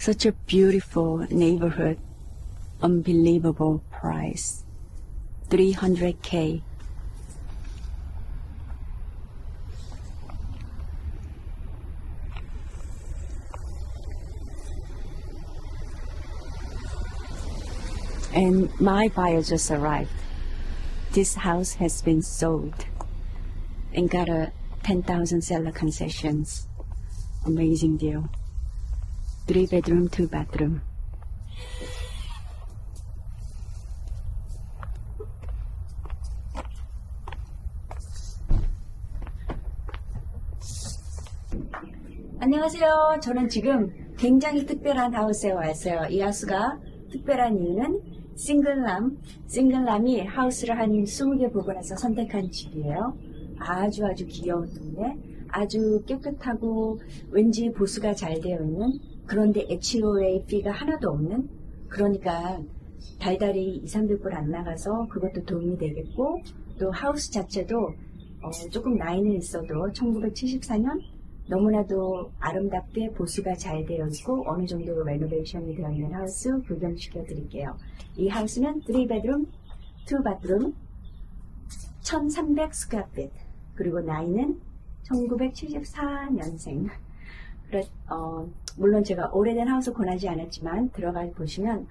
Such a beautiful neighborhood. Unbelievable price. 300k. And my buyer just arrived. This house has been sold and got a 10,000 seller concessions. Amazing deal. Three bedroom, two bathroom. 안녕하세요. 저는 지금 굉장히 특별한 하우스에 왔어요. 이 하우스가 특별한 이유는 싱글남, 싱글남이 하우스를 한 20개 보고 나서 선택한 집이에요. 아주 아주 귀여운 동네, 아주 깨끗하고 왠지 보수가 잘 되어 있는 그런데 HOA 피가 하나도 없는? 그러니까 달달이 2, 300불 안 나가서 그것도 도움이 되겠고 또 하우스 자체도 어, 조금 나이는 있어도 1974년? 너무나도 아름답게 보수가 잘 되어 있고 어느 정도 레노베이션이 되어 있는 하우스 구경시켜 드릴게요. 이 하우스는 3베드룸, 2바드룸, 1300 스퀘어핏 그리고 나이는 1974년생. 그래, 어, 물론 제가 오래된 하우스 권하지 않았지만 들어가 보시면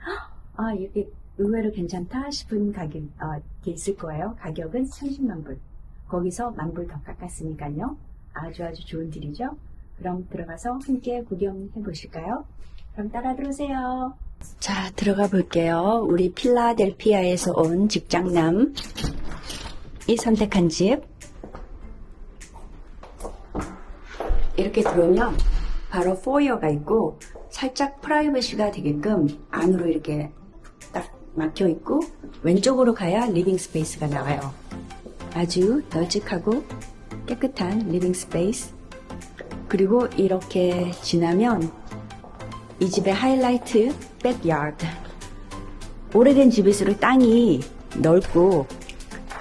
아 이게 의외로 괜찮다 싶은 가격 어, 게 있을 거예요. 가격은 30만 불. 거기서 만 불 더 깎았으니까요. 아주 아주 좋은 딜이죠. 그럼 들어가서 함께 구경해 보실까요? 그럼 따라 들어오세요. 자, 들어가 볼게요. 우리 필라델피아에서 온 직장남 이 선택한 집. 이렇게 들어오면 바로 포이어가 있고 살짝 프라이버시가 되게끔 안으로 이렇게 딱 막혀 있고 왼쪽으로 가야 리빙 스페이스가 나와요. 아주 널찍하고 깨끗한 리빙 스페이스 그리고 이렇게 지나면 이 집의 하이라이트 백야드 오래된 집일수록 땅이 넓고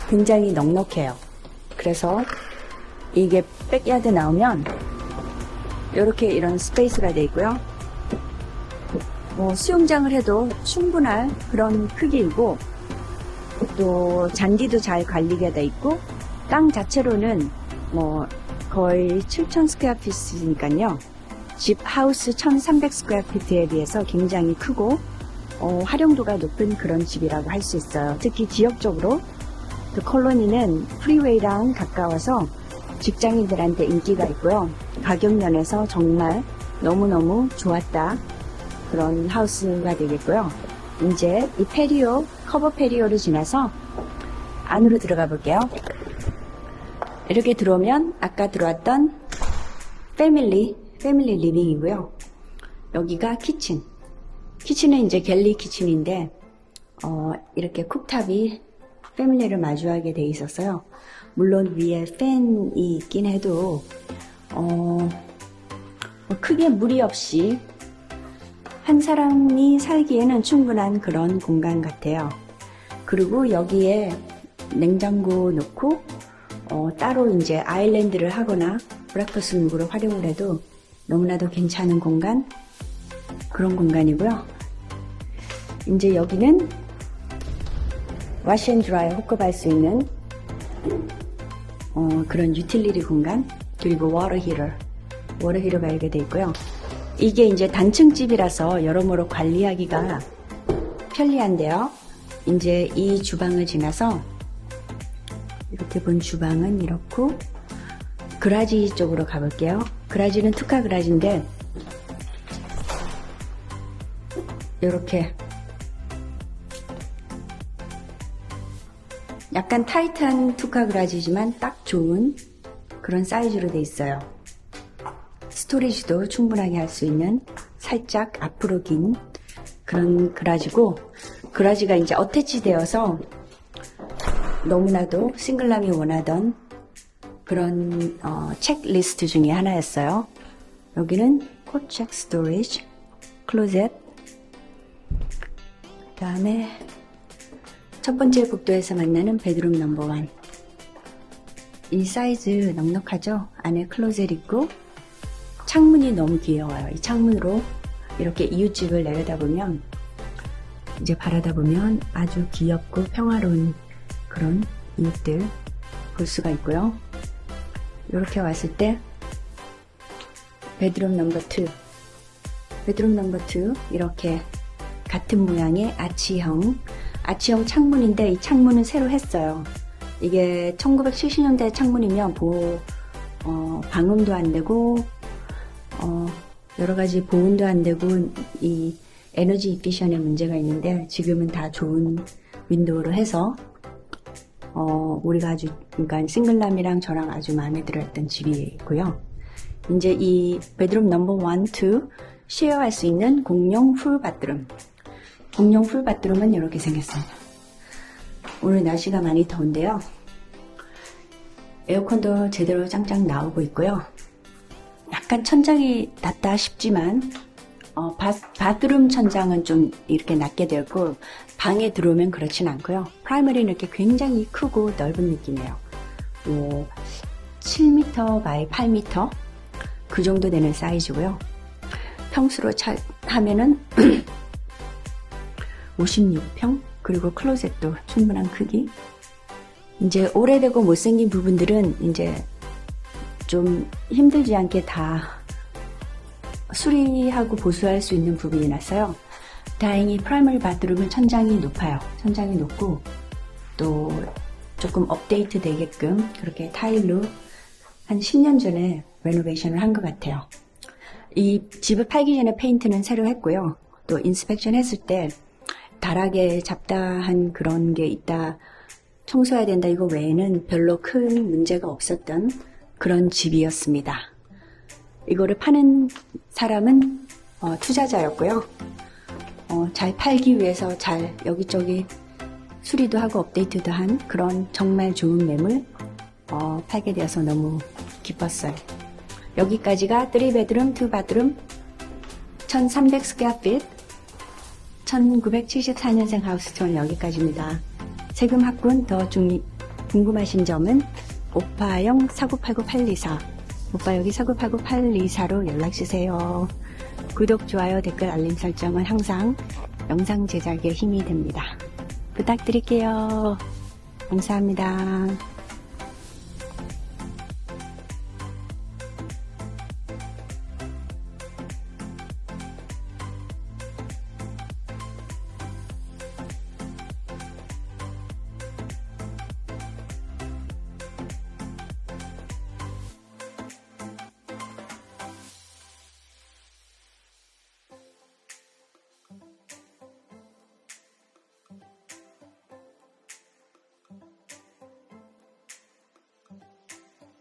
굉장히 넉넉해요. 그래서 이게 백야드 나오면 이렇게 이런 스페이스가 되어 있고요 뭐 수영장을 해도 충분할 그런 크기이고 또 잔디도 잘 관리가 돼 있고 땅 자체로는 뭐 거의 7,000 스퀘어 피트니까요. 집 하우스 1,300 스퀘어 피트에 비해서 굉장히 크고 어, 활용도가 높은 그런 집이라고 할 수 있어요. 특히 지역적으로 그 콜로니는 프리웨이랑 가까워서 직장인들한테 인기가 있고요. 가격 면에서 정말 너무너무 좋았다. 그런 하우스가 되겠고요. 이제 이 페리오, 커버 페리오를 지나서 안으로 들어가 볼게요. 이렇게 들어오면 아까 들어왔던 패밀리, 패밀리 리빙이고요. 여기가 키친. 키친은 이제 갤리 키친인데 어, 이렇게 쿡탑이 패밀리를 마주하게 돼 있었어요. 물론 위에 팬이 있긴 해도 어, 뭐 크게 무리 없이 한 사람이 살기에는 충분한 그런 공간 같아요. 그리고 여기에 냉장고 놓고 어, 따로 이제 아일랜드를 하거나 브렉퍼스 룩으로 활용을 해도 너무나도 괜찮은 공간 그런 공간이고요. 이제 여기는 와시앤드라이 호크할 수 있는 어, 그런 유틸리티 공간 그리고 워터 히터 워터 히터가 이렇게 돼 있고요. 이게 이제 단층 집이라서 여러모로 관리하기가 편리한데요. 이제 이 주방을 지나서 이렇게 본 주방은 이렇고 그라지 쪽으로 가볼게요. 그라지는 투카 그라지인데 이렇게 약간 타이트한 투카 그라지지만 딱 좋은 그런 사이즈로 돼 있어요. 스토리지도 충분하게 할 수 있는 살짝 앞으로 긴 그런 그라지고 그라지가 이제 어태치 되어서 너무나도 싱글남이 원하던 그런 어, 체크리스트 중에 하나였어요. 여기는 코책 스토리지, 클로젯, 그 다음에 첫 번째 복도에서 만나는 베드룸 넘버원. 이 사이즈 넉넉하죠? 안에 클로젯 있고 창문이 너무 귀여워요. 이 창문으로 이렇게 이웃집을 내려다보면 이제 바라다 보면 아주 귀엽고 평화로운 그런 이웃들 볼 수가 있고요. 이렇게 왔을 때 베드룸 넘버 2 베드룸 넘버 2 이렇게 같은 모양의 아치형 아치형 창문인데 이 창문은 새로 했어요. 이게 1970년대 창문이면 보 어, 방음도 안 되고 어, 여러 가지 보온도 안 되고 이 에너지 이피션에 문제가 있는데 지금은 다 좋은 윈도우로 해서 어, 우리가 아주 그러니까 싱글남이랑 저랑 아주 마음에 들었던 집이고요. 이제 이 베드룸 넘버 1, 2 쉐어할 수 있는 공용 풀 바드룸. 공용 풀 바드룸은 이렇게 생겼습니다. 오늘 날씨가 많이 더운데요. 에어컨도 제대로 짱짱 나오고 있고요. 약간 천장이 낮다 싶지만 어, 바, 바드룸 천장은 좀 이렇게 낮게 되었고 방에 들어오면 그렇진 않고요. 프라이머리는 이렇게 굉장히 크고 넓은 느낌이에요. 뭐 7m 바이 8m 그 정도 되는 사이즈고요. 평수로 차, 하면은 56평 그리고 클로zet도 충분한 크기. 이제 오래되고 못생긴 부분들은 이제 좀 힘들지 않게 다 수리하고 보수할 수 있는 부분이라서요. 다행히 프라이머리 바드룸은 천장이 높아요. 천장이 높고 또 조금 업데이트 되게끔 그렇게 타일로 한 10년 전에 레노베이션을 한 것 같아요. 이 집을 팔기 전에 페인트는 새로 했고요. 또 인스펙션 했을 때 다락에 잡다한 그런 게 있다 청소해야 된다 이거 외에는 별로 큰 문제가 없었던 그런 집이었습니다. 이거를 파는 사람은 어, 투자자였고요. 어, 잘 팔기 위해서 잘 여기저기 수리도 하고 업데이트도 한 그런 정말 좋은 매물 어, 팔게 되어서 너무 기뻤어요. 여기까지가 3베드룸, 2바드룸 1300 스퀘어 핏 1974년생 하우스 투어는 여기까지입니다. 세금 학군 더 중이, 궁금하신 점은 오빠영 4989-824 오빠 여기 4989-824로 연락주세요. 구독, 좋아요, 댓글, 알림 설정은 항상 영상 제작에 힘이 됩니다. 부탁드릴게요. 감사합니다.